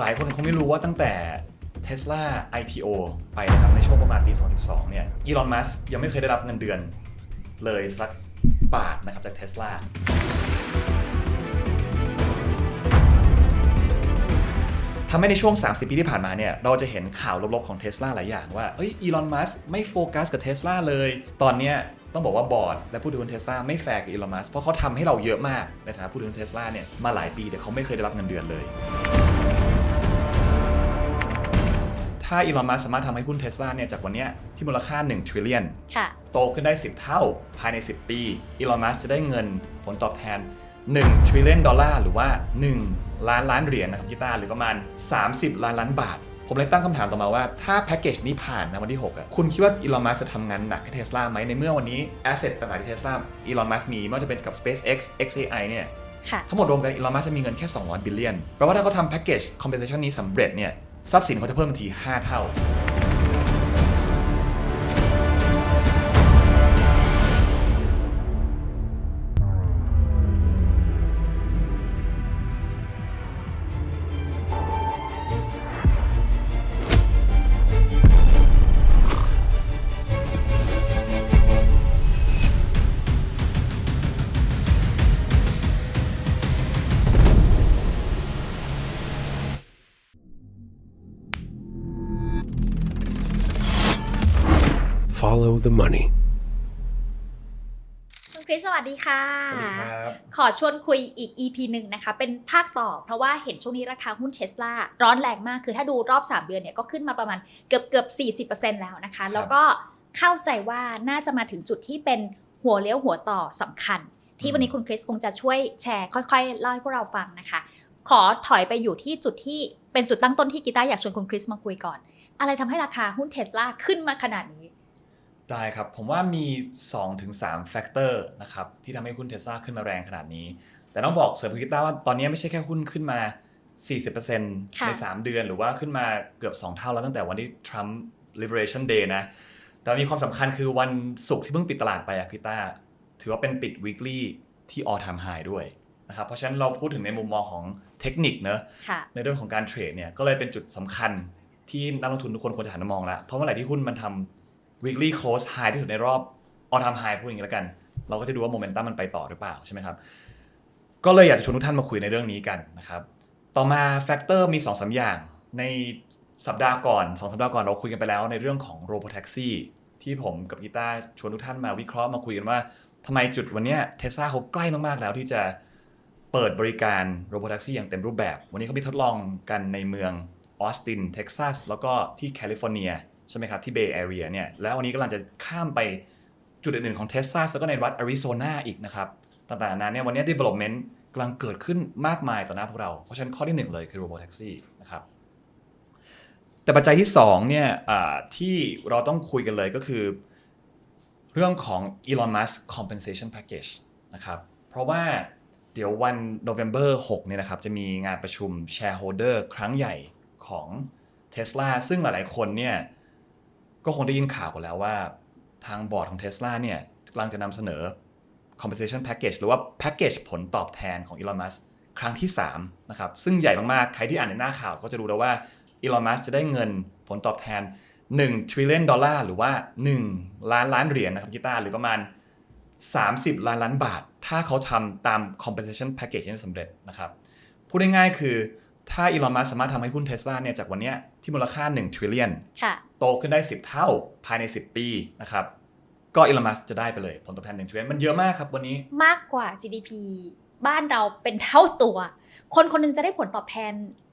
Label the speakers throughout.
Speaker 1: หลายคนคงไม่รู้ว่าตั้งแต่ Tesla IPO ไปนะครับในช่วงประมาณปี 2012 เนี่ยอีลอนมัสยังไม่เคยได้รับเงินเดือน เลยสักบาทนะครับจาก Tesla ทำให้ในช่วง 30 ปีที่ผ่านมาเนี่ยเราจะเห็นข่าวลบๆของ Tesla หลายอย่างว่าเอ้ยอีลอนมัสไม่โฟกัสกับ Tesla เลย ตอนเนี้ยต้องบอกว่าบอร์ดและผู้ถือหุ้น Tesla ไม่แฟร์กับอีลอนมัสเพราะเขาทำให้เราเยอะมากในฐานะผู้ถือหุ้น Tesla เนี่ยมาหลายปีแต่เขาไม่เคยได้รับเงินเดือนเลย ถ้าอีลอนมัสสามารถทำให้หุ้น Tesla เนี่ยจากวันเนี้ยที่มูลค่า 1 trillion
Speaker 2: ค่ะ
Speaker 1: โตขึ้นได้ 10 เท่าภายใน 10 ปีอีลอนมัสจะได้เงินผลตอบแทน 1 trillion ดอลลาร์หรือว่า 1 ล้านล้านเหรียญนะครับกีตาร์หรือประมาณ 30 ล้านล้านบาท ผมเลยตั้งคำถามต่อมาว่า ถ้าแพ็กเกจนี้ผ่านนะวันที่ 6อะคุณคิดว่าอีลอนมัสจะทำงานหนักให้เทสลาไหมในเมื่อวันนี้แอสเซทต่างๆที่เทสลาอีลอนมัสมีไม่ว่าจะเป็นกับ SpaceX XAI เนี่ย
Speaker 2: ค่ะ
Speaker 1: ทั้งหมดรวมกันอีลอนมัสจะมีเงินแค่ 200 บิลเลียน แปลว่าถ้าเขาทำแพ็กเกจ compensation นี้สำเร็จเนี่ย ทรัพย์สินเขาจะเพิ่มทันที 5 เท่า
Speaker 3: the money.
Speaker 2: คุณคริสสวัสดีค่ะ
Speaker 1: สวัสดีครับ
Speaker 2: ขอชวนคุยอีก EP หนึ่งนะคะ เป็นภาคต่อ เพราะว่าเห็นช่วงนี้ราคาหุ้นเทสลาร้อนแรงมาก คือถ้าดูรอบ 3 เดือนเนี่ยก็ขึ้นมาประมาณเกือบเกือบ40%แล้วนะคะ แล้วก็เข้าใจว่าน่าจะมาถึงจุดที่เป็นหัวเลี้ยวหัวต่อสำคัญ ที่วันนี้คุณคริสคงจะช่วยแชร์ ค่อยๆเล่าให้พวกเราฟังนะคะ ขอถอยไปอยู่ที่จุดที่เป็นจุดตั้งต้นที่กีตาร์อยากชวนคุณคริสมาคุยก่อน อะไรทำให้ราคาหุ้นเทสลาขึ้นมาขนาดนี้
Speaker 1: ได้ครับ ผมว่ามี 2-3แฟกเตอร์นะครับที่ทำให้หุ้นเทสลาขึ้นมาแรงขนาดนี้ แต่ต้องบอกเสริมคุณกิต้าว่าตอนนี้ไม่ใช่แค่หุ้นขึ้นมา 40%
Speaker 2: ค่ะ
Speaker 1: ใน 3 เดือน หรือว่าขึ้นมาเกือบ 2 เท่าแล้วตั้งแต่วันที่ Trump Liberation Day นะ แต่มีความสำคัญคือวันศุกร์ที่เพิ่งปิดตลาดไปอะพี่ต้า ถือว่าเป็นปิด weekly ที่ all time high ด้วยนะครับเพราะฉะนั้นเราพูดถึงในมุมมองของเทคนิคเนอะ
Speaker 2: ค่ะ
Speaker 1: ในเรื่องของการเทรดเนี่ยก็เลยเป็นจุดสำคัญที่นักลงทุนทุกคนควรจะหันมามองแล้วเพราะเมื่อไหร่ที่หุ้นมันทำ weekly close high ที่สุดในรอบ all time high พูดอย่างนี้แล้วกัน เราก็จะดูว่าโมเมนตัมมันไปต่อหรือเปล่าใช่ไหมครับ ก็เลยอยากจะชวนทุกท่านมาคุยในเรื่องนี้กันนะครับ ต่อมาแฟกเตอร์มี2-3อย่างในสัปดาห์ก่อน2สัปดาห์ก่อนเราคุยกันไปแล้วในเรื่องของ robotaxi ที่ผมกับกีตาร์ชวนทุกท่านมาวิเคราะห์มาคุยกันว่าทำไมจุดวันนี้เทสลาเขาใกล้มากๆแล้วที่จะเปิดบริการ Robotaxi อย่างเต็มรูปแบบ วันนี้เขามีทดลองกันในเมืองออสตินเท็กซัสแล้วก็ที่แคลิฟอร์เนีย ใช่ไหมครับที่เบย์แอเรียเนี่ยแล้ววันนี้กำลังจะข้ามไปจุดอื่นๆของเท็กซัสแล้วก็ในรัฐอาริโซนาอีกนะครับต่างๆนานาเนี่ยวันนี้ development กำลังเกิดขึ้นมากมายต่อหน้าพวกเรา เพราะฉะนั้นข้อที่หนึ่งเลยคือ Robotaxi นะครับแต่ปัจจัยที่สองเนี่ยที่เราต้องคุยกันเลยก็คือ เรื่องของ Elon Musk compensation package นะครับเพราะว่าเดี๋ยววัน November 6เนี่ยนะครับจะมีงานประชุม shareholder ครั้งใหญ่ของ Tesla ซึ่งหลายๆคนเนี่ย ก็คงได้ยินข่าวกันแล้วว่า ทางบอร์ดของ Tesla เนี่ยกำลังจะนำเสนอ compensation package หรือว่า package ผลตอบแทนของ Elon Musk ครั้งที่ 3 นะครับ ซึ่งใหญ่มาก ๆ ใครที่อ่านในหน้าข่าวก็จะรู้แล้วว่า Elon Musk จะได้เงินผลตอบแทน 1 trillion ดอลลาร์หรือว่า 1 ล้านล้านเหรียญนะครับกีตาร์หรือประมาณ 30 ล้านล้านบาท ถ้าเขาทำตาม compensation package นี้สำเร็จนะครับ พูดง่ายๆคือ ถ้าอีลอนมัสสามารถทำให้หุ้นเทสลาเนี่ยจากวันเนี้ยที่มูลค่า1 trillion
Speaker 2: ค่ะ
Speaker 1: โตขึ้นได้ 10 เท่าภายใน 10 ปีนะครับ ก็อีลอนมัสจะได้ไปเลย ผลตอบแทน1 trillion มันเยอะมากครับวันนี้
Speaker 2: มากกว่า GDP บ้านเราเป็นเท่าตัว คนคนหนึงจะได้ผลตอบแทน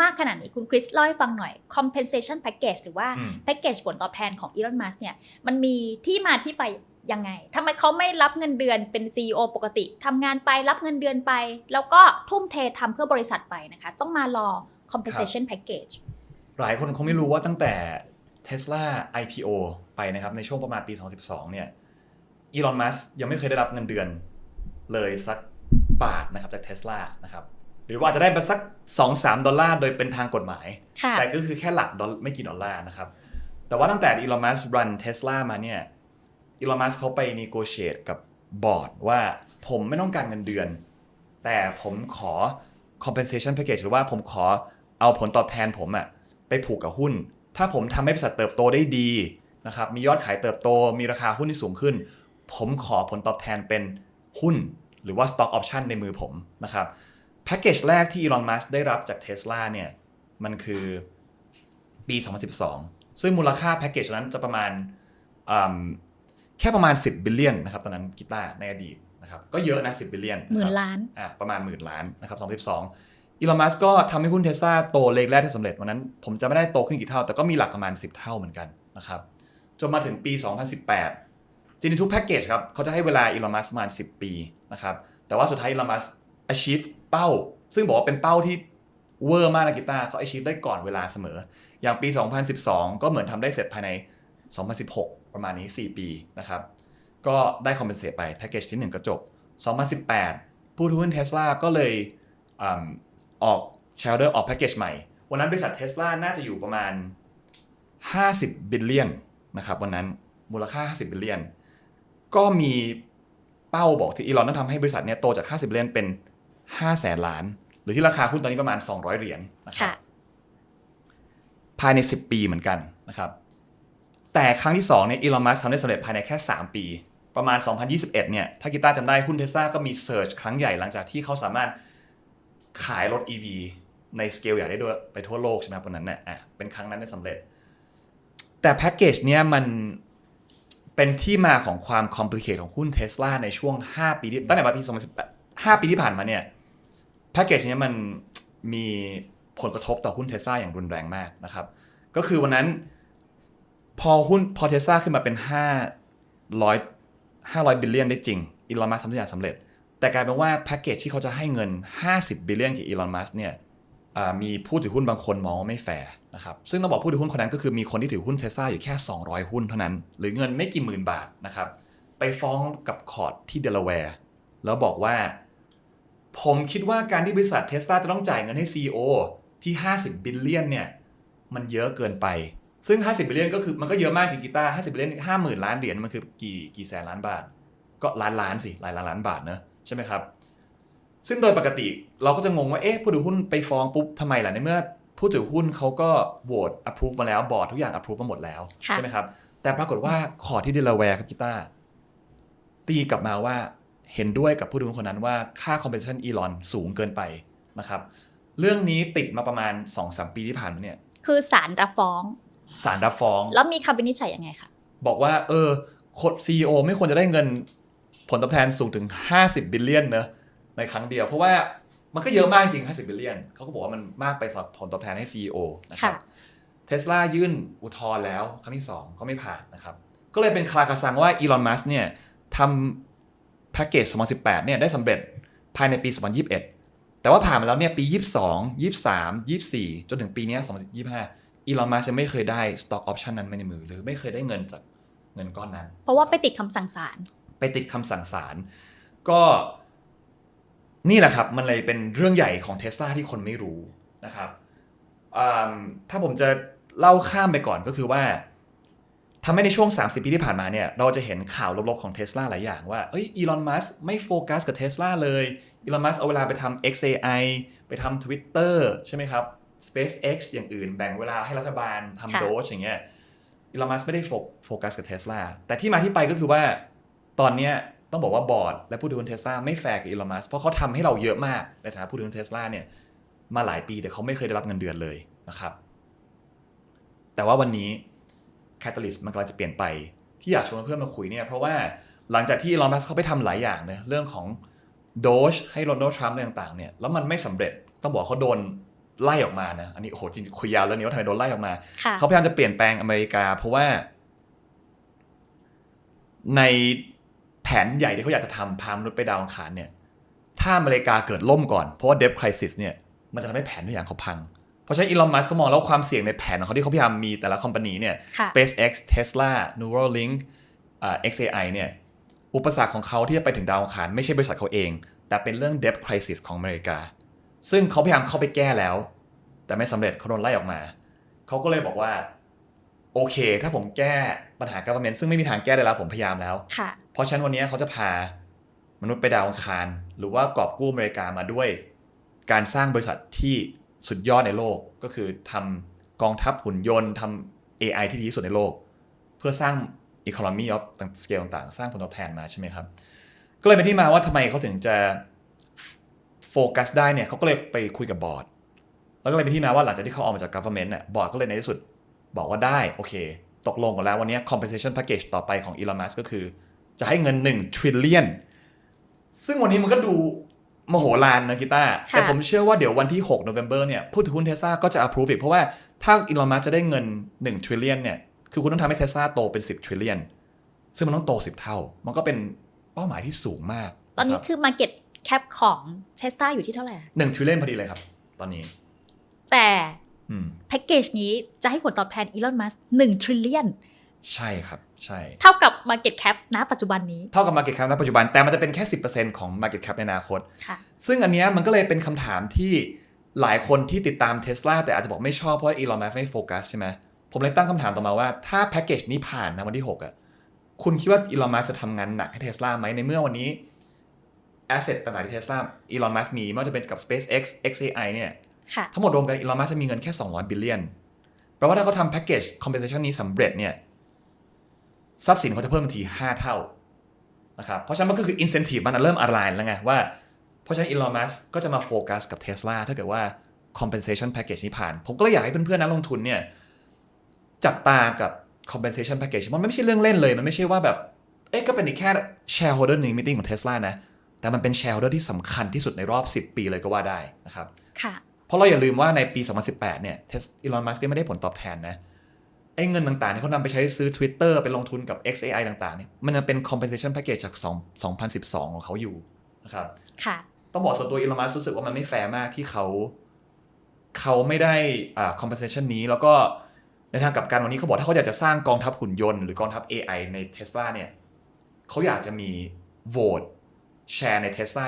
Speaker 2: มากขนาดนี้คุณคริสเล่าให้ฟังหน่อย compensation package หรือว่า
Speaker 1: อืม
Speaker 2: package ผลตอบแทนของ Elon Musk เนี่ยมันมีที่มาที่ไป ยังไงทำไมเขาไม่รับเงินเดือนเป็น CEO ปกติทำงานไปรับเงินเดือนไป แล้วก็ทุ่มเททำเพื่อบริษัทไปนะคะ ต้องมารอ compensation package
Speaker 1: หลายคนคงไม่รู้ว่าตั้งแต่ Tesla IPO ไปนะครับ ในช่วงประมาณปี 2012 เนี่ยอีลอนมัสยังไม่เคยได้รับเงินเดือนเลยสักบาทนะครับจาก Tesla นะครับหรือว่าอาจจะได้มาสัก 2-3 ดอลลาร์โดยเป็นทางกฎหมาย
Speaker 2: ค่ะ
Speaker 1: แต่ก็คือแค่หลักดอลไม่กี่ดอลลาร์นะครับ แต่ว่าตั้งแต่อีลอนมัสรันเทสลามาเนี่ย อีลอนมัสเขาไปน e g o t i a t e กับบอร์ดว่าผมไม่ต้องการเงินเดือน แต่ผมขอ compensation package หรือว่าผมขอเอาผลตอบแทนผมอะไปผูกกับหุ้น ถ้าผมทำให้บริษัทเติบโตได้ดีนะครับมียอดขายเติบโตมีราคาหุ้นที่สูงขึ้น ผมขอผลตอบแทนเป็นหุ้น หรือว่า stock option ในมือผมนะครับแพ็กเกจแรกที่อีลอนมัสได้รับจาก Tesla เนี่ยมันคือปี 2012 ซึ่งมูลค่าแพ็กเกจนั้นจะประมาณ แค่ประมาณ 10 บิลเลียนนะครับตอนนั้นกีตาร์ในอดีตนะครับก็เยอะนะ10บิลเลียน
Speaker 2: หมื่นล้าน
Speaker 1: อะประมาณหมื่นล้านนะครับ2012อีลอนมัสก็ทำให้หุ้นเทสลาโตเลขแรกที่สำเร็จวันนั้น ผมจะไม่ได้โตขึ้นกี่เท่า แต่ก็มีหลักประมาณ 10 เท่าเหมือนกันนะครับจนมาถึงปี 2018 จริงๆทุกแพ็กเกจครับเขาจะให้เวลาอีลอนมัสประมาณ 10 ปีนะครับแต่ว่าสุดท้ายอีลอนมัส achieve เป้า ซึ่งบอกว่าเป็นเป้าที่เวอร์มากนะกีตาร์เขา achieve ได้ก่อนเวลาเสมอ อย่างปี 2012 ก็เหมือนทำได้เสร็จภายใน 2016 ประมาณนี้ 4 ปีนะครับ ก็ได้คอมเพนเซตไปแพ็กเกจที่ 1ก็จบ2018 ผู้ถือหุ้นเทสลาก็เลยอมออกเชลเดอร์ออกแพ็กเกจใหม่ วันนั้นบริษัทเทสลาน่าจะอยู่ประมาณ 50 บิลเลียนนะครับวันนั้นมูลค่า 50 บิลเลียน ก็มีเป้าบอกที่อีลอนต้องทำให้บริษัทเนี้ยโตจาก 50 บิลเลียนเป็น 5 แสนล้าน หรือที่ราคาหุ้นตอนนี้ประมาณ 200 เหรียญนะครับ
Speaker 2: ค่ะ
Speaker 1: ภายใน 10 ปีเหมือนกันนะครับ แต่ครั้งที่2เนี่ยอีลอนมัสทำได้สำเร็จภายในแค่ 3 ปี ประมาณ 2021เนี่ยถ้ากีตาร์จำได้หุ้นเทสลาก็มีเซิร์ชครั้งใหญ่หลังจากที่เขาสามารถขายรถ EV ในสเกลใหญ่ได้ด้วยไปทั่วโลกใช่ไหมครับวันนั้นเนี่ยอะเป็นครั้งนั้นได้สำเร็จ แต่แพ็กเกจเนี้ยมันเป็นที่มาของความคอมพลีเคทของหุ้นเทสลาในช่วง 5 ปีที่ตั้งแต่ปี2018 5 ปีที่ผ่านมาเนี่ยแพ็กเกจนี้มันมีผลกระทบต่อหุ้นเทสลาอย่างรุนแรงมากนะครับ ก็คือวันนั้น พอหุ้นพอเทสลาขึ้นมาเป็น 500 500 บิลเลียนได้จริงอีลอนมัสทำทุกอย่างสำเร็จ แต่กลายเป็นว่าแพ็กเกจที่เขาจะให้เงิน 50 บิลเลียนกับอีลอนมัสเนี่ยมีผู้ถือหุ้นบางคนมองว่าไม่แฟร์นะครับซึ่งต้องบอกผู้ถือหุ้นคนนั้นก็คือมีคนที่ถือหุ้นเทสลาอยู่แค่ 200 หุ้นเท่านั้น หรือเงินไม่กี่หมื่นบาทนะครับไปฟ้องกับคอร์ดที่เดลาแวร์แล้วบอกว่า ผมคิดว่าการที่บริษัทเทสลาจะต้องจ่ายเงินให้ CEO ที่ 50 บิลเลียนเนี่ยมันเยอะเกินไป ซึ่ง 50บิลเลียนก็คือมันก็เยอะมากจริงกีตาร์50บิลเลียน50,000ล้านเหรียญมันคือกี่กี่แสนล้านบาท ก็ล้านล้านสิหลายล้านล้านบาทเนอะใช่ไหมครับ ซึ่งโดยปกติเราก็จะงงว่าเอ๊ะผู้ถือหุ้นไปฟ้องปุ๊บทำไมล่ะในเมื่อผู้ถือหุ้นเขาก็โหวต approve มาแล้วบอร์ดทุกอย่าง approve มาหมดแล้ว
Speaker 2: ค่ะ
Speaker 1: ใช่ไหมครับแต่ปรากฏว่าขอที่เดลาแวร์ครับกีตาร์ตีกลับมาว่าเห็นด้วยกับผู้ถือหุ้นคนนั้นว่าค่า compensation อีลอนสูงเกินไปนะครับ เรื่องนี้ติดมาประมาณ2-3ปีที่ผ่านมาเนี่ย
Speaker 2: คือศาลรับฟ้อง
Speaker 1: ศาลรับฟ้อง
Speaker 2: แล้วมีคำวินิจฉัยยังไงคะ
Speaker 1: บอกว่า เออคนซีอไม่ควรจะได้เงินผลตอบแทนสูงถึง 50 บิลเลียนเนอะในครั้งเดียว เพราะว่ามันก็เยอะมากจริง 50 บิลเลียนเขาก็บอกว่ามันมากไปสำหรับผลตอบแทนให้ CEO นะครับ
Speaker 2: ค่ะ
Speaker 1: เทสลายื่นอุทธรณ์แล้ว ครั้งที่ 2 ก็ไม่ผ่านนะครับ ก็เลยเป็นคลาคาซังว่าอีลอนมัสเนี่ยทำแพ็กเกจ 2018 เนี่ยได้สำเร็จภายในปี 2021 แต่ว่าผ่านมาแล้วเนี่ยปี 22 23 24 จนถึงปีเนี้ย2025 อีลอนมัสยังไม่เคยได้ stock option นั้นมาในมือ หรือไม่เคยได้เงินจากเงินก้อนนั้น
Speaker 2: เพราะว่าไปติดคำสั่งศาล
Speaker 1: ไปติดคำสั่งศาลก็นี่แหละครับมันเลยเป็นเรื่องใหญ่ของเทสลาที่คนไม่รู้นะครับอ่าถ้าผมจะเล่าข้ามไปก่อนก็คือว่าทำให้ในช่วง 30 ปีที่ผ่านมาเนี่ยเราจะเห็นข่าวลบๆของเทสลาหลายอย่างว่าเอ้ยอีลอนมัสไม่โฟกัสกับเทสลาเลยอีลอนมัสเอาเวลาไปทำ XAI ไปทำ Twitter ใช่ไหมครับ SpaceX อย่างอื่นแบ่งเวลาให้รัฐบาล
Speaker 2: ค่ะ
Speaker 1: ทำโดชอย่างเงี้ยอีลอนมัสไม่ได้โฟโฟกัสกับเทสลาแต่ที่มาที่ไปก็คือว่าตอนเนี้ยต้องบอกว่าบอร์ดและผู้ถือหุ้นเทสลาไม่แฟร์กับอีลอนมัสเพราะเขาทำให้เราเยอะมากในฐานะผู้ถือหุ้นเทสลาเนี่ยมาหลายปีแต่เขาไม่เคยได้รับเงินเดือนเลยนะครับ แต่ว่าวันนี้แคตตาลิสต์มันกำลังจะเปลี่ยนไป ที่อยากชวนเพื่อนมาคุยเนี่ยเพราะว่าหลังจากที่อีลอนมัสเขาไปทำหลายอย่างเนี่ยเรื่องของโดชให้โดนัลด์ทรัมป์อะไรต่างๆเนี่ยแล้วมันไม่สำเร็จต้องบอกเขาโดน ไล่ออกมานะ อันนี้โอ้โหจริงๆคุยยาวแล้วเนี่ยว่าทำไมโดนไล่ออกมา
Speaker 2: ค่ะ
Speaker 1: เขาพยายามจะเปลี่ยนแปลงอเมริกา เพราะว่า ในแผนใหญ่ที่เขาอยากจะทำพามนุษย์ไปดาวอังคารเนี่ย ถ้าอเมริกาเกิดล่มก่อน เพราะว่า debt crisis เนี่ย มันจะทำให้แผนทุกอย่างเขาพัง เพราะฉะนั้นอีลอน มัสก์เขามองแล้วความเสี่ยงในแผนของเขาที่เขาพยายามมีแต่ละคอมพานีเนี่ย
Speaker 2: ค่ะ
Speaker 1: SpaceX Tesla Neuralink อ่า XAI เนี่ย อุปสรรคของเขาที่จะไปถึงดาวอังคารไม่ใช่บริษัทเขาเอง แต่เป็นเรื่อง debt crisis ของอเมริกา ซึ่งเขาพยายามเข้าไปแก้แล้ว แต่ไม่สำเร็จเขาโดนไล่ออกมา เขาก็เลยบอกว่า โอเค ถ้าผมแก้ปัญหา government ซึ่งไม่มีทางแก้ได้แล้วผมพยายามแล้ว
Speaker 2: ค่ะ
Speaker 1: เพราะฉะนั้นวันนี้เขาจะพามนุษย์ไปดาวอังคาร หรือว่ากอบกู้อเมริกามาด้วย การสร้างบริษัทที่สุดยอดในโลกก็คือทำกองทัพหุ่นยนต์ทำ AI ที่ดีที่สุดในโลก เพื่อสร้าง economy of scale ต่างๆ สร้างผลตอบแทนมาใช่ไหมครับ ก็เลยเป็นที่มาว่าทำไมเขาถึงจะโฟกัสได้เนี่ยเขาก็เลยไปคุยกับบอร์ด แล้วก็เลยเป็นที่มาว่าหลังจากที่เขาออกมาจาก government เนี่ยบอร์ดก็เลยในที่สุดบอกว่าได้โอเค ตกลงกันแล้ววันนี้ compensation package ต่อไปของ Elon Musk ก็คือ จะให้เงิน 1 trillion ซึ่งวันนี้มันก็ดูมโหฬารนะกีตาร์
Speaker 2: ค่ะ
Speaker 1: แต่ผมเชื่อว่าเดี๋ยววันที่6 November เนี่ยผู้ถือหุ้นเทสลาก็จะ approve อีกเพราะว่าถ้า Elon Musk จะได้เงิน 1 trillion เนี่ยคือคุณต้องทำให้เทสลาโตเป็น 10 trillion ซึ่งมันต้องโต 10 เท่า มันก็เป็นเป้าหมายที่สูงมาก
Speaker 2: ตอนนี้ะ
Speaker 1: รับ
Speaker 2: คือ Market Cap ของ Tesla อยู่ที่เท่าไหร่อะ
Speaker 1: หนึ่ง trillion พอดีเลยครับ ตอนนี้
Speaker 2: แต่
Speaker 1: อืม
Speaker 2: แพ็กเกจนี้จะให้ผลตอบแทน Elon Musk 1 trillion
Speaker 1: ใช่ครับ ใช่
Speaker 2: เท่ากับ Market Cap ณปัจจุบันนี้
Speaker 1: เท่ากับ Market Cap ณปัจจุบัน แต่มันจะเป็นแค่ 10%ของ Market Cap ในอนาคต
Speaker 2: ค่ะ
Speaker 1: ซึ่งอันเนี้ยมันก็เลยเป็นคำถามที่หลายคนที่ติดตาม Tesla แต่อาจจะบอกไม่ชอบเพราะอีลอนมัสไม่โฟกัสใช่ไหม ผมเลยตั้งคำถามต่อมาว่าถ้าแพ็กเกจนี้ผ่านนะวันที่ 6อะ คุณคิดว่าอีลอนมัสจะทำงานหนักให้ Tesla ไหมในเมื่อวันนี้ asset ต่างๆที่ Tesla อีลอนมัสมีไม่ว่าจะเป็นกับ SpaceX XAI เนี่ย
Speaker 2: ค่ะ
Speaker 1: ทั้งหมดรวมกันอีลอนมัสจะมีเงินแค่ 200 บิลเลียนแปลว่าถ้าเขาทำแพ็กเกจ compensation นี้สำเร็จเนี่ยทรัพย์สินเขาจะเพิ่มทันที 5 เท่านะครับเพราะฉะนั้นมันก็คือ incentive มันเริ่ม align แล้วไงว่าเพราะฉะนั้นอีลอนมัสก็จะมาโฟกัสกับ Tesla ถ้าเกิดว่า compensation package นี้ผ่าน ผมก็เลยอยากให้เพื่อนๆนักลงทุนเนี่ยจับตากับ compensation package มันไม่ใช่เรื่องเล่นเลย มันไม่ใช่ว่าแบบ เอ๊ะก็เป็นอีกแค่ shareholder meeting ของ Tesla นะ แต่มันเป็น shareholder ที่สำคัญที่สุดในรอบ 10 ปีเลยก็ว่าได้นะครับ
Speaker 2: ค่ะ
Speaker 1: เพราะเราอย่าลืมว่าในปี 2018 เนี่ยเทสอีลอนมัสก์ไม่ได้ผลตอบแทนนะไอ้เงินต่างๆที่เขานำไปใช้ซื้อ Twitter ไปลงทุนกับ XAI ต่างๆเนี่ยมันยังเป็น compensation package จาก2 2012 ของเขาอยู่นะครับ
Speaker 2: ค่ะ
Speaker 1: ต้องบอกส่วนตัวอีลอนมัสก์รู้สึกว่ามันไม่แฟร์มากที่เขาเขาไม่ได้อ่า compensation นี้แล้วก็ในทางกลับกันวันนี้เขาบอกถ้าเขาอยากจะสร้างกองทัพหุ่นยนต์หรือกองทัพ AI ใน Tesla เนี่ยเขาอยากจะมีโหวต แชร์ใน Tesla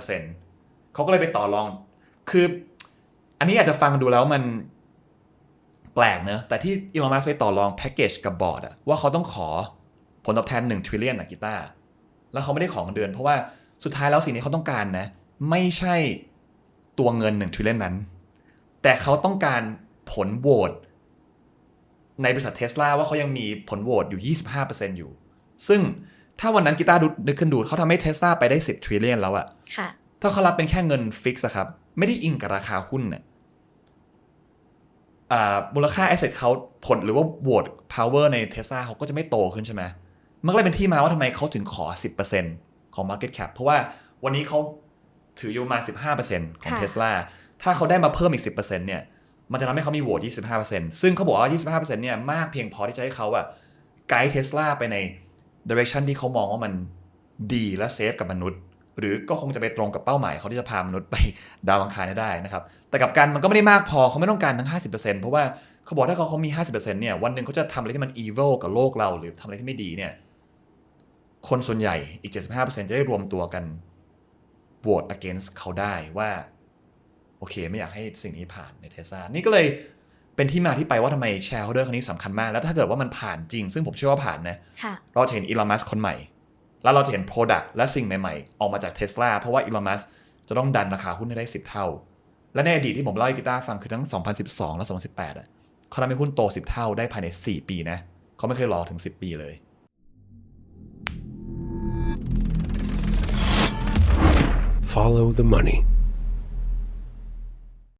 Speaker 1: 25%เขาก็เลยไปต่อรอง คือ อันนี้อาจจะฟังดูแล้วมันแปลกเนอะ แต่ที่อีลอนมัสไปต่อรองแพ็กเกจกับบอร์ดอะว่าเขาต้องขอผลตอบแทน1 trillion อะกีตาร์แล้วเขาไม่ได้ขอเงินเดือน เพราะว่าสุดท้ายแล้วสิ่งที่เขาต้องการนะ ไม่ใช่ตัวเงิน1 trillion นั้น แต่เขาต้องการผลโหวตในบริษัทเทสลาว่าเขายังมีผลโหวตอยู่ 25%อยู่ ซึ่ง ถ้าวันนั้นกีตาร์ดูนึกขึ้นดูเขาทำให้เทสลาไปได้ 10 trillion แล้วอะ
Speaker 2: ค่ะ
Speaker 1: ถ้าเขารับเป็นแค่เงินฟิกซ์ครับ ไม่ได้อิงกับราคาหุ้นเนี่ยอ่ามูลค่าแอสเซทเขาผลหรือว่าโหวตพาวเวอร์ในเทสลาเขาก็จะไม่โตขึ้นใช่ไหมมันก็เลยเป็นที่มาว่าทำไมเขาถึงขอ 10%ของ Market Cap เพราะว่าวันนี้เขาถืออยู่ประมาณ15%ของ
Speaker 2: ค่ะ
Speaker 1: เทสลาถ้าเขาได้มาเพิ่มอีก 10%เนี่ย มันจะทำให้เขามีโหวต25%ซึ่งเขาบอกว่า 25%เนี่ยมากเพียงพอที่จะให้เขาอะไกด์เทสลาไปใน direction ที่เขามองว่ามันดีและเซฟกับมนุษย์ หรือก็คงจะไปตรงกับเป้าหมายเขาที่จะพามนุษย์ไปดาวอังคารได้นะครับ แต่กับการมันก็ไม่ได้มากพอเขาไม่ต้องการทั้ง 50%เพราะว่าเขาบอกถ้าเขาเขามี 50%เนี่ยวันหนึ่งเขาจะทำอะไรที่มัน evil กับโลกเรา หรือทำอะไรที่ไม่ดีเนี่ยคนส่วนใหญ่อีก 75%จะได้รวมตัวกันโหวต against เขาได้ว่า โอเค ไม่อยากให้สิ่งนี้ผ่านในเทสลานี่ก็เลย เป็นที่มาที่ไปว่าทำไมแชร์โฮเดอร์คนนี้สำคัญมาก แล้วถ้าเกิดว่ามันผ่านจริง ซึ่งผมเชื่อว่าผ่านนะ
Speaker 2: ค่ะ
Speaker 1: เราจะเห็นอีลอนมัสคนใหม่ แล้วเราจะเห็น Product และสิ่งใหม่ๆ ออกมาจากเทสลาเพราะว่าอีลอนมัสจะต้องดันราคาหุ้นให้ได้ 10 เท่า และในอดีตที่ผมเล่าให้กีตาร์ฟังคือทั้ง 2012 และ 2018อะเขาทำให้หุ้นโต 10 เท่าได้ภายใน 4 ปีนะเขาไม่เคยรอถึง 10 ปีเลย
Speaker 3: Follow the money.